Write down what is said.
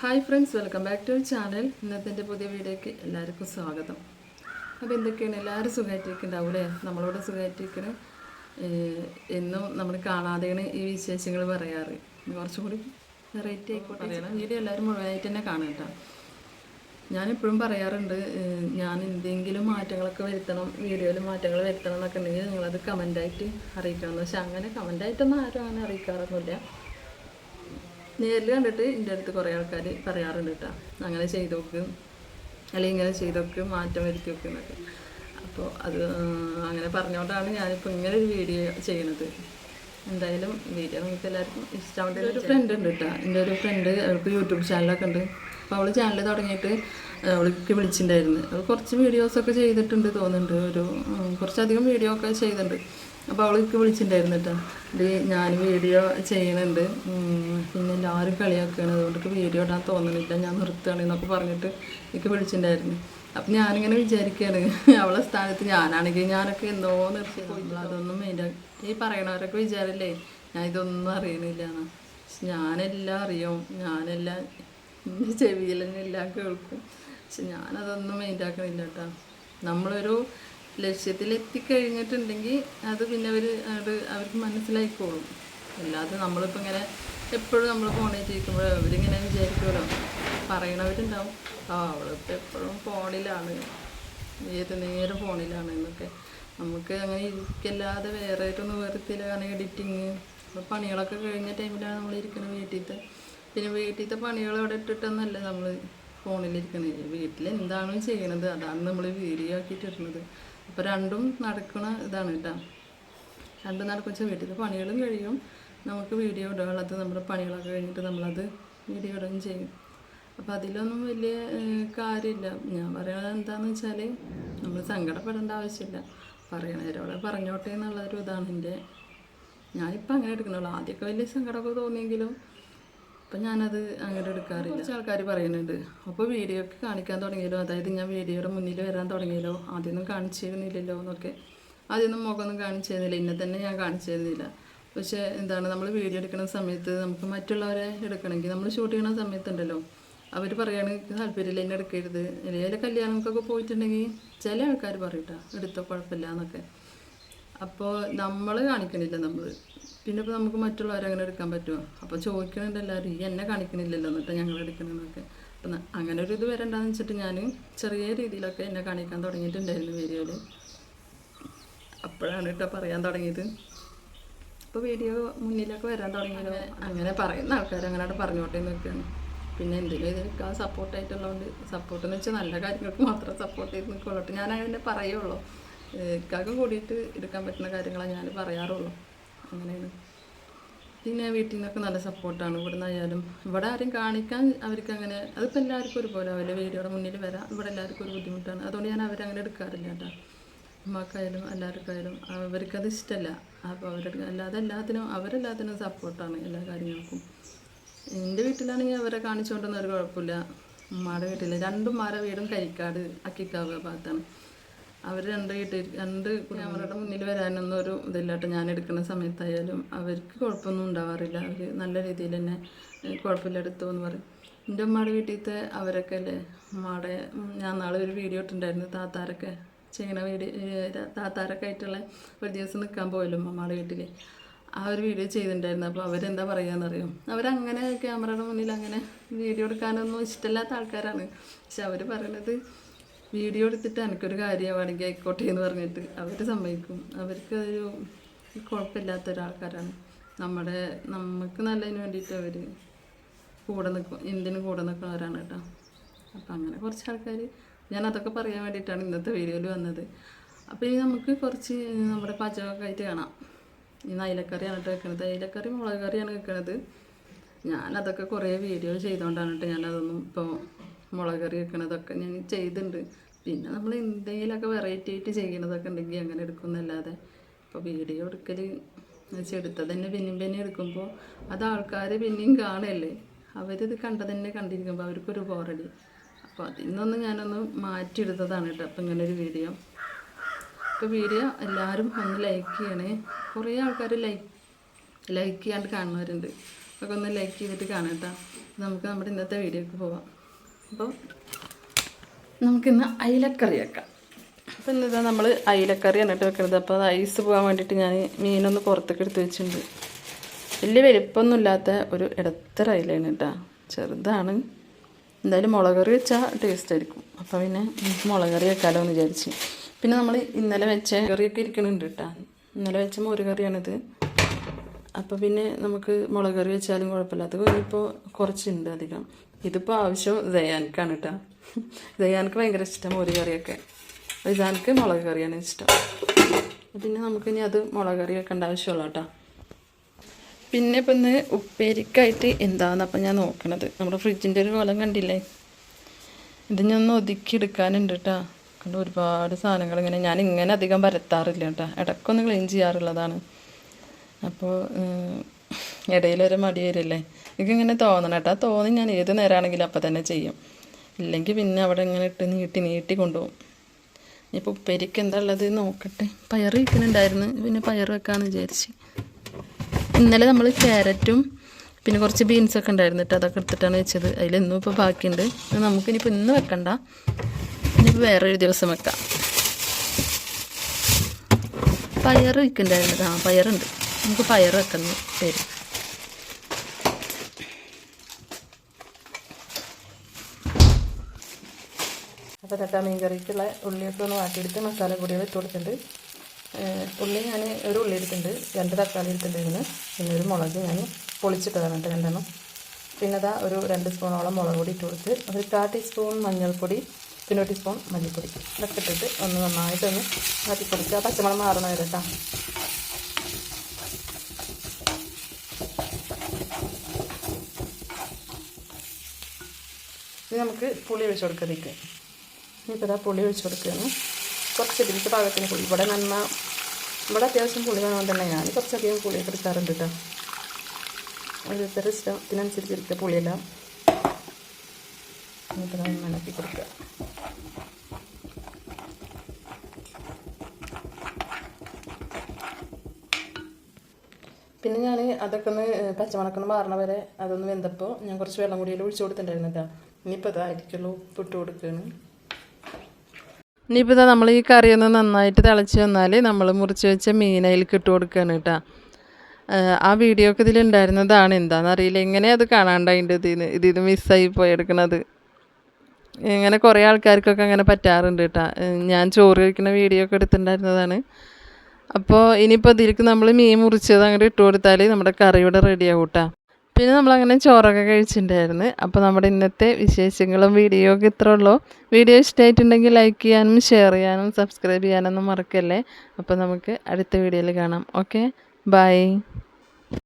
Hi friends welcome back to channel ഇന്നത്തെ എന്റെ പുതിയ വീഡിയോയ്ക്ക് എല്ലാവർക്കും സ്വാഗതം. അപ്പോൾ എന്തൊക്കെയാണ്? എല്ലാവരും സുഖമായിട്ടിരിക്കുന്നുണ്ടാവും അല്ലേ നമ്മളോട് സുഖമായിട്ടിരിക്കണം എന്നും നമ്മൾ കാണാതെയാണ് ഈ വിശേഷങ്ങൾ പറയാറ്. കുറച്ചുകൂടി കുറച്ചും കൂടി വെറൈറ്റി ആയിക്കോട്ടെ. പറയണം. വീഡിയോ എല്ലാവരും മുഴുവനായിട്ട് തന്നെ കാണും കേട്ടോ. ഞാനെപ്പോഴും പറയാറുണ്ട് ഞാൻ എന്തെങ്കിലും മാറ്റങ്ങളൊക്കെ വരുത്തണം വീഡിയോയിൽ മാറ്റങ്ങൾ വരുത്തണം എന്നൊക്കെ ഉണ്ടെങ്കിൽ നിങ്ങളത് കമന്റായിട്ട് അറിയിക്കണം. എന്ന് പക്ഷെ അങ്ങനെ കമന്റായിട്ടൊന്നും ആരും അങ്ങനെ അറിയിക്കാറൊന്നുമില്ല. നേരിൽ കണ്ടിട്ട് എന്റെ അടുത്ത് കുറേ ആൾക്കാർ പറയാറുണ്ട് കേട്ടോ അങ്ങനെ ചെയ്ത് നോക്കും. അല്ലെങ്കിൽ ഇങ്ങനെ ചെയ്ത് നോക്കും മാറ്റം വരുത്തി നോക്ക് എന്നൊക്കെ. അപ്പോൾ അത് അങ്ങനെ പറഞ്ഞുകൊണ്ടാണ് ഞാനിപ്പോൾ ഇങ്ങനെ ഒരു വീഡിയോ ചെയ്യണത്. എന്തായാലും വീഡിയോ നിങ്ങൾക്ക് എല്ലാവർക്കും ഇഷ്ടമാവേണ്ട ഒരു ഫ്രണ്ട് ഉണ്ട് കേട്ടോ എന്റെ ഒരു ഫ്രണ്ട് അവൾക്ക് യൂട്യൂബ് ചാനലൊക്കെ ഉണ്ട്. അപ്പോൾ അവൾ ചാനൽ തുടങ്ങിയിട്ട് അവൾക്ക് വിളിച്ചിട്ടുണ്ടായിരുന്നു അവൾ കുറച്ച് വീഡിയോസൊക്കെ ചെയ്തിട്ടുണ്ട് തോന്നുന്നുണ്ട്. ഒരു കുറച്ചധികം വീഡിയോ ഒക്കെ ചെയ്തിട്ടുണ്ട്. അപ്പോൾ അവൾക്ക് വിളിച്ചിട്ടുണ്ടായിരുന്നു കേട്ടോ. ഇത് ഞാൻ വീഡിയോ ചെയ്യണുണ്ട്. പിന്നെ എല്ലാവരും കളിയാക്കുകയാണ് അതുകൊണ്ട് വീഡിയോ ഇടാൻ തോന്നുന്നില്ല ഞാൻ നിർത്തുകയാണ് എന്നൊക്കെ പറഞ്ഞിട്ട് എനിക്ക് വിളിച്ചിട്ടുണ്ടായിരുന്നു. അപ്പം ഞാനിങ്ങനെ വിചാരിക്കുകയാണ് അവളെ സ്ഥാനത്ത് ഞാനാണെങ്കിൽ ഞാനൊക്കെ എന്തോ നിർത്തി. അതൊന്നും മെയിന്റെ ഈ പറയണവരൊക്കെ വിചാരല്ലേ? ഞാൻ ഇതൊന്നും അറിയണില്ല എന്ന് ഞാനെല്ലാം അറിയും. ഞാനെല്ലാം ചെവിയിൽ തന്നെ എല്ലാം കേൾക്കും. പക്ഷെ ഞാനതൊന്നും മെയിന്റാക്കണില്ല കേട്ടോ. നമ്മളൊരു ലക്ഷ്യത്തിൽ എത്തിക്കഴിഞ്ഞിട്ടുണ്ടെങ്കിൽ അത് പിന്നെ അവർ അത് അവർക്ക് മനസ്സിലായിക്കോളും. അല്ലാതെ നമ്മളിപ്പോൾ ഇങ്ങനെ എപ്പോഴും നമ്മൾ ഫോണിൽ ഇരിക്കുമ്പോൾ അവരിങ്ങനെ വിചാരിക്കുമല്ലോ പറയണവരുണ്ടാവും. ആ അവളിപ്പോൾ എപ്പോഴും ഫോണിലാണ്. ഏത് നേരം ഫോണിലാണ് എന്നൊക്കെ. നമുക്ക് അങ്ങനെ ഇരിക്കല്ലാതെ വേറെ ഒരു വേർത്തില്ല കാരണം എഡിറ്റിങ് പണികളൊക്കെ കഴിഞ്ഞ ടൈമിലാണ് നമ്മൾ ഇരിക്കുന്നത് വീട്ടിലത്തെ പിന്നെ വീട്ടിലത്തെ പണികൾ അവിടെ ഇട്ടിട്ടൊന്നല്ല നമ്മൾ ഫോണിലിരിക്കണത്. വീട്ടിൽ എന്താണ് ചെയ്യണത്? അതാണ് നമ്മൾ വീഡിയോ ആക്കിയിട്ട് ഇടുന്നത് അപ്പോൾ രണ്ടും നടക്കണ ഇതാണ് കേട്ടോ. രണ്ടും നടക്കും. വെച്ചാൽ വീട്ടിൽ പണികളും കഴിയും. നമുക്ക് വീഡിയോ ഇടാനുള്ളത് നമ്മുടെ പണികളൊക്കെ കഴിഞ്ഞിട്ട് നമ്മളത് വീഡിയോ ഇടുകയും ചെയ്യും. അപ്പോൾ അതിലൊന്നും വലിയ കാര്യമില്ല. ഞാൻ പറയണത് എന്താണെന്ന് വെച്ചാൽ നമ്മൾ സങ്കടപ്പെടേണ്ട ആവശ്യമില്ല. പറയണവരോടെ പറഞ്ഞോട്ടെ എന്നുള്ളൊരു ഇതാണ് എന്റെ ഞാനിപ്പോൾ അങ്ങനെ എടുക്കണുള്ളൂ ആദ്യമൊക്കെ വലിയ സങ്കടമൊക്കെ തോന്നിയെങ്കിലും അപ്പം ഞാനത് അങ്ങനെ എടുക്കാറില്ല. കുറച്ച് ആൾക്കാർ പറയുന്നുണ്ട്. അപ്പോൾ വീഡിയോ ഒക്കെ കാണിക്കാൻ തുടങ്ങിയല്ലോ? അതായത് ഞാൻ വീഡിയോയുടെ മുന്നിൽ വരാൻ തുടങ്ങിയല്ലോ? ആദ്യമൊന്നും കാണിച്ചിരുന്നില്ലല്ലോ എന്നൊക്കെ. ആദ്യമൊന്നും മുഖമൊന്നും കാണിച്ചിരുന്നില്ല. ഇന്നെ തന്നെ ഞാൻ കാണിച്ചിരുന്നില്ല. പക്ഷേ എന്താണ് നമ്മൾ വീഡിയോ എടുക്കുന്ന സമയത്ത് നമുക്ക് മറ്റുള്ളവരെ എടുക്കണമെങ്കിൽ നമ്മൾ ഷൂട്ട് ചെയ്യണ സമയത്തുണ്ടല്ലോ. അവർ പറയുകയാണെങ്കിൽ താല്പര്യമില്ല എന്നെ എടുക്കരുത്. അല്ലെങ്കിൽ കല്യാണങ്ങൾക്കൊക്കെ പോയിട്ടുണ്ടെങ്കിൽ ചില ആൾക്കാർ പറയൂട്ടാ എടുത്തോ കുഴപ്പമില്ല എന്നൊക്കെ. അപ്പോൾ നമ്മൾ കാണിക്കണില്ല നമ്മൾ പിന്നെ ഇപ്പോൾ നമുക്ക് മറ്റുള്ളവരെ അങ്ങനെ എടുക്കാൻ പറ്റുമോ അപ്പോൾ ചോദിക്കണുണ്ട് എല്ലാവരും ഈ എന്നെ കാണിക്കണില്ലല്ലോ എന്നിട്ട് ഞങ്ങൾ എടുക്കണമെന്നൊക്കെ അപ്പം അങ്ങനെ ഒരു ഇത് വരണ്ടെന്ന് വെച്ചിട്ട് ഞാൻ ചെറിയ രീതിയിലൊക്കെ എന്നെ കാണിക്കാൻ തുടങ്ങിയിട്ടുണ്ടായിരുന്നു വീഡിയോയിൽ അപ്പോഴാണ് കേട്ടോ പറയാൻ തുടങ്ങിയത്. അപ്പോൾ വീഡിയോ മുന്നിലൊക്കെ വരാൻ തുടങ്ങിയല്ലോ. അങ്ങനെ പറയുന്ന ആൾക്കാർ അങ്ങനെ പറഞ്ഞോട്ടെ നിൽക്കുകയാണ് പിന്നെ എന്തെങ്കിലും ഇതിനൊക്കെ സപ്പോർട്ടായിട്ടുള്ളതുകൊണ്ട് സപ്പോർട്ട് എന്ന് വെച്ചാൽ നല്ല കാര്യങ്ങൾക്ക് മാത്രം സപ്പോർട്ട് ചെയ്ത് നിൽക്കുള്ളൂ ഞാൻ അങ്ങനെ പറയുള്ളൂ. ഇക്കാക്ക് കൂടിയിട്ട് എടുക്കാൻ പറ്റുന്ന കാര്യങ്ങളാണ് ഞാൻ പറയാറുള്ളൂ. അങ്ങനെയാണ്. പിന്നെ വീട്ടിൽ നിന്നൊക്കെ നല്ല സപ്പോർട്ടാണ്. ഇവിടെ നിന്നായാലും ഇവിടെ ആരും കാണിക്കാൻ അവർക്ക് അങ്ങനെ അതിപ്പോൾ എല്ലാവർക്കും ഒരുപോലെ. അവരുടെ വീഡിയോയുടെ മുന്നിൽ വരാം. ഇവിടെ എല്ലാവർക്കും ഒരു ബുദ്ധിമുട്ടാണ്. അതുകൊണ്ട് ഞാൻ അവരങ്ങനെ എടുക്കാറില്ല കേട്ടോ. അമ്മക്കായാലും എല്ലാവർക്കായാലും അവർക്കത് ഇഷ്ടമല്ല അപ്പോൾ അവരുടെ അല്ലാതെ എല്ലാത്തിനും അവരെല്ലാത്തിനും സപ്പോർട്ടാണ് എല്ലാ കാര്യങ്ങൾക്കും. എന്റെ വീട്ടിലാണെങ്കിൽ അവരെ കാണിച്ചുകൊണ്ടൊന്നും ഒരു കുഴപ്പമില്ല. ഉമ്മയുടെ വീട്ടിൽ രണ്ടും വീടും കരിക്കാട് അക്കിക്കാവ് ഭാഗത്താണ്. അവർ രണ്ട് വീട്ടിൽ രണ്ട് ക്യാമറയുടെ മുന്നിൽ വരാനൊന്നും ഒരു ഇതില്ലാട്ടോ. ഞാൻ എടുക്കുന്ന സമയത്തായാലും അവർക്ക് കുഴപ്പമൊന്നും ഉണ്ടാവാറില്ല. അവർ നല്ല രീതിയിൽ തന്നെ ഏഹ്, കുഴപ്പമില്ല എടുത്തു എന്ന് പറയും. എന്റെ ഉമ്മയുടെ വീട്ടിലത്തെ അവരൊക്കെ അല്ലേ? ഉമ്മയുടെ ഞാൻ നാളെ ഒരു വീഡിയോ ഇട്ടിട്ടുണ്ടായിരുന്നു. താത്താരൊക്കെ ചെയ്യണ വീഡിയോ താത്താരൊക്കെ ആയിട്ടുള്ള ഒരു ദിവസം നിൽക്കാൻ പോയല്ലോ ഉമ്മയുടെ വീട്ടിൽ ആ ഒരു വീഡിയോ ചെയ്തിട്ടുണ്ടായിരുന്നു. അപ്പോൾ അവരെന്താ പറയുകയെന്നറിയും അവരങ്ങനെ ക്യാമറയുടെ മുന്നിൽ അങ്ങനെ വീഡിയോ എടുക്കാനൊന്നും ഇഷ്ടമില്ലാത്ത ആൾക്കാരാണ്. പക്ഷെ അവർ പറയണത് വീഡിയോ എടുത്തിട്ട് എനിക്കൊരു കാര്യമാണെങ്കിൽ ആയിക്കോട്ടെ എന്ന് പറഞ്ഞിട്ട് അവർ സമ്മതിക്കും. അവർക്ക് ഒരു കുഴപ്പമില്ലാത്ത ഒരാൾക്കാരാണ് നമ്മുടെ നമുക്ക് നല്ലതിന് വേണ്ടിയിട്ട് അവർ കൂടെ നിൽക്കും എന്തിനും കൂടെ നിൽക്കുന്നവരാണ് കേട്ടോ. അപ്പം അങ്ങനെ കുറച്ച് ആൾക്കാർ ഞാൻ അതൊക്കെ പറയാൻ വേണ്ടിയിട്ടാണ് ഇന്നത്തെ വീഡിയോയിൽ വന്നത്. അപ്പോൾ ഇനി നമുക്ക് കുറച്ച് നമ്മുടെ പാചകമൊക്കെ ആയിട്ട് കാണാം. ഇന്ന് അയിലക്കറിയാണ് കേട്ടോ വെക്കണത്. അയിലക്കറി മുളക് കറിയാണ് വെക്കണത്. ഞാനതൊക്കെ കുറേ വീഡിയോ ചെയ്തുകൊണ്ടാണ് കേട്ടോ ഞാനതൊന്നും ഇപ്പോൾ മുളക് കറി വെക്കണതൊക്കെ ഞാൻ ചെയ്തിട്ടുണ്ട് പിന്നെ നമ്മൾ എന്തെങ്കിലുമൊക്കെ വെറൈറ്റി ആയിട്ട് ചെയ്യണതൊക്കെ ഉണ്ടെങ്കിൽ അങ്ങനെ എടുക്കുന്നല്ലാതെ ഇപ്പോൾ വീഡിയോ എടുക്കൽ എടുത്തത് തന്നെ പിന്നെയും പിന്നെ എടുക്കുമ്പോൾ അത് ആൾക്കാർ പിന്നെയും കാണല്ലേ? അവരിത് കണ്ടത് തന്നെ കണ്ടിരിക്കുമ്പോൾ അവർക്കൊരു ബോറടി അപ്പോൾ അതിൽ നിന്നൊന്ന് ഞാനൊന്ന് മാറ്റിയെടുത്തതാണ് കേട്ടോ അപ്പം ഇങ്ങനൊരു വീഡിയോ. ഇപ്പോൾ വീഡിയോ എല്ലാവരും ഒന്ന് ലൈക്ക് ചെയ്യണേ. കുറേ ആൾക്കാർ ലൈക്ക് ലൈക്ക് ചെയ്യാണ്ട് കാണുന്നവരുണ്ട്. അതൊക്കെ ഒന്ന് ലൈക്ക് ചെയ്തിട്ട് കാണാം കേട്ടോ നമുക്ക് നമ്മുടെ ഇന്നത്തെ വീഡിയോക്ക് പോവാം. അപ്പോൾ നമുക്കിന്ന് അയിലക്കറി വെക്കാം. അപ്പം ഇന്നിതാ നമ്മൾ അയിലക്കറിയാണ് എന്നിട്ട് വെക്കുന്നത് അപ്പോൾ അത് ഐസ് പോകാൻ വേണ്ടിയിട്ട് ഞാൻ മീനൊന്ന് പുറത്തേക്ക് എടുത്ത് വെച്ചിട്ടുണ്ട്. വലിയ വലിപ്പമൊന്നും ഇല്ലാത്ത ഒരു ഇടത്തര അയിലാണ് കേട്ടോ. ചെറുതാണ്. എന്തായാലും മുളകറി വെച്ചാൽ ടേസ്റ്റ് ആയിരിക്കും. അപ്പോൾ പിന്നെ മുളകറി വെക്കാലോ എന്ന് വിചാരിച്ച്. പിന്നെ നമ്മൾ ഇന്നലെ വെച്ച കറിയൊക്കെ ഇരിക്കണുണ്ട് കേട്ടോ. ഇന്നലെ വെച്ച മോര് കറിയാണിത്. അപ്പോൾ പിന്നെ നമുക്ക് മുളക് കറി വെച്ചാലും കുഴപ്പമില്ല. അത് ഇപ്പോൾ കുറച്ചുണ്ട് അധികം. ഇതിപ്പോൾ ആവശ്യം ദയാനക്കാണ് കേട്ടോ ദയാനക്ക് ഭയങ്കര ഇഷ്ടം മോര് കറിയൊക്കെ. ദയാനക്ക് മുളക് കറിയാണ് ഇഷ്ടം. പിന്നെ നമുക്ക് ഇനി അത് മുളക് കറി വെക്കേണ്ട ആവശ്യമുള്ള കേട്ടോ പിന്നെ ഇപ്പം ഇന്ന് ഉപ്പേരിക്കായിട്ട് എന്താണെന്ന് അപ്പം ഞാൻ നോക്കണത്. നമ്മുടെ ഫ്രിഡ്ജിന്റെ ഒരു കോലം കണ്ടില്ലേ? ഇത് ഞാൻ ഒന്ന് ഒതുക്കി എടുക്കാനുണ്ട് കേട്ടോ കണ്ട് ഒരുപാട് സാധനങ്ങൾ ഇങ്ങനെ ഞാൻ ഇങ്ങനെ അധികം വരത്താറില്ല കേട്ടോ ഇടയ്ക്കൊന്ന് ക്ലീൻ ചെയ്യാറുള്ളതാണ്. അപ്പോൾ ഇടയിലൊരു മടി വരില്ലേ? എനിക്കിങ്ങനെ തോന്നണം കേട്ടോ. തോന്നി ഞാൻ ഏത് നേരമാണെങ്കിലും അപ്പം തന്നെ ചെയ്യും. ഇല്ലെങ്കിൽ പിന്നെ അവിടെ ഇങ്ങനെ ഇട്ട് നീട്ടി നീട്ടി കൊണ്ടുപോകും. ഇപ്പോൾ ഉപ്പേരിക്ക് എന്താ ഉള്ളത് നോക്കട്ടെ. പയർ വയ്ക്കുന്നുണ്ടായിരുന്നു. പിന്നെ പയർ വെക്കാമെന്ന് വിചാരിച്ച്. ഇന്നലെ നമ്മൾ ക്യാരറ്റും പിന്നെ കുറച്ച് ബീൻസൊക്കെ ഉണ്ടായിരുന്നു കേട്ടോ. അതൊക്കെ എടുത്തിട്ടാണ് വെച്ചത്. അതിലൊന്നും ഇപ്പോൾ ബാക്കിയുണ്ട്. നമുക്കിനിപ്പോൾ ഇന്ന് വെക്കണ്ട. ഇനിയിപ്പോൾ വേറൊരു ദിവസം വെക്കാം. പയർ വയ്ക്കുന്നുണ്ടായിരുന്നത് ആ പയറുണ്ട്. നമുക്ക് പയർ വെക്കുന്നു തരും. അപ്പോൾ മീൻ കറിക്കുള്ള ഉള്ളിയൊക്കെ ഒന്ന് വാട്ടിയെടുത്ത് മസാല പൊടികൾ ഇട്ട് കൊടുത്തിട്ടുണ്ട്. ഉള്ളി ഞാൻ ഒരു ഉള്ളി എടുത്തിട്ടുണ്ട്. രണ്ട് തക്കാളി എടുത്തിട്ടുണ്ടായിരുന്നു. പിന്നെ ഒരു മുളക് ഞാൻ പൊളിച്ചിട്ടതാണ് കേട്ടോ രണ്ടെണ്ണം. പിന്നെ അതാ ഒരു രണ്ട് സ്പൂണോളം മുളക് പൊടി ഇട്ട് കൊടുത്ത് ഒരു കാ ടീസ്പൂൺ മഞ്ഞൾപ്പൊടി പിന്നെ ഒരു ടീസ്പൂൺ മല്ലിപ്പൊടി. ഇതൊക്കെ ഇട്ടിട്ട് ഒന്ന് നന്നായിട്ടൊന്ന് മാറ്റി കൊടുക്കുക പച്ചമുളക് മാറണം വരെ കേട്ടോ. ഇനി നമുക്ക് പുളി ഒഴിച്ച് കൊടുക്കത്തേക്ക് ഇനിയിപ്പോൾ ഇതാ പുളി ഒഴിച്ച് കൊടുക്കുകയാണ്. കുറച്ച് ഇതിലേക്ക് പാകത്തിന് പുളി. ഇവിടെ നന്മ ഇവിടെ അത്യാവശ്യം പുളി വേണമെന്ന് തന്നെ. ഞാൻ കുറച്ചധികം പുളിയൊക്കെ എടുക്കാറുണ്ട് കേട്ടോ ഓരോരുത്തരുടെ ഇഷ്ടത്തിനനുസരിച്ച് എടുക്കുക പുളിയെല്ലാം. ഞാൻ ഇളക്കി കൊടുക്കുക. പിന്നെ ഞാൻ അതൊക്കെ ഒന്ന് പച്ചമണക്കൊന്ന് മാറണ വരെ അതൊന്ന് വെന്തപ്പോൾ ഞാൻ കുറച്ച് വെള്ളം കൂടിയിൽ ഒഴിച്ചു കൊടുത്തിട്ടുണ്ടായിരുന്നു കേട്ടോ ഇനിയിപ്പോൾ അതായിരിക്കുള്ളൂ ഉപ്പിട്ട് കൊടുക്കുകയാണ്. ഇനിയിപ്പോൾ നമ്മൾ ഈ കറി ഒന്ന് നന്നായിട്ട് തിളച്ച് വന്നാൽ നമ്മൾ മുറിച്ച് വെച്ച മീൻ അതിലേക്ക് ഇട്ട് കൊടുക്കുകയാണ് കേട്ടോ ആ വീഡിയോ ഒക്കെ ഇതിലുണ്ടായിരുന്നതാണ് എന്താണെന്ന് അറിയില്ല എങ്ങനെ അത് കാണാണ്ടായിട്ട് ഇതിന് ഇതിന് മിസ്സായി പോയി എടുക്കണത്. ഇങ്ങനെ കുറേ ആൾക്കാർക്കൊക്കെ അങ്ങനെ പറ്റാറുണ്ട് കേട്ടോ ഞാൻ ചോറ് കഴിക്കുന്ന വീഡിയോ ഒക്കെ എടുത്തിട്ടുണ്ടായിരുന്നതാണ് അപ്പോൾ ഇനിയിപ്പോൾ ഇതിലേക്ക് നമ്മൾ മീൻ മുറിച്ചത് അങ്ങോട്ട് ഇട്ട് കൊടുത്താൽ നമ്മുടെ കറി ഇവിടെ കേട്ടോ പിന്നെ നമ്മളങ്ങനെ ചോറൊക്കെ കഴിച്ചിട്ടുണ്ടായിരുന്നു അപ്പോൾ നമ്മുടെ ഇന്നത്തെ വിശേഷങ്ങളും വീഡിയോ ഒക്കെ ഇത്ര ഉള്ളൂ. വീഡിയോ ഇഷ്ടമായിട്ടുണ്ടെങ്കിൽ ലൈക്ക് ചെയ്യാനും ഷെയർ ചെയ്യാനും സബ്സ്ക്രൈബ് ചെയ്യാനൊന്നും മറക്കല്ലേ? അപ്പോൾ നമുക്ക് അടുത്ത വീഡിയോയിൽ കാണാം. Okay bye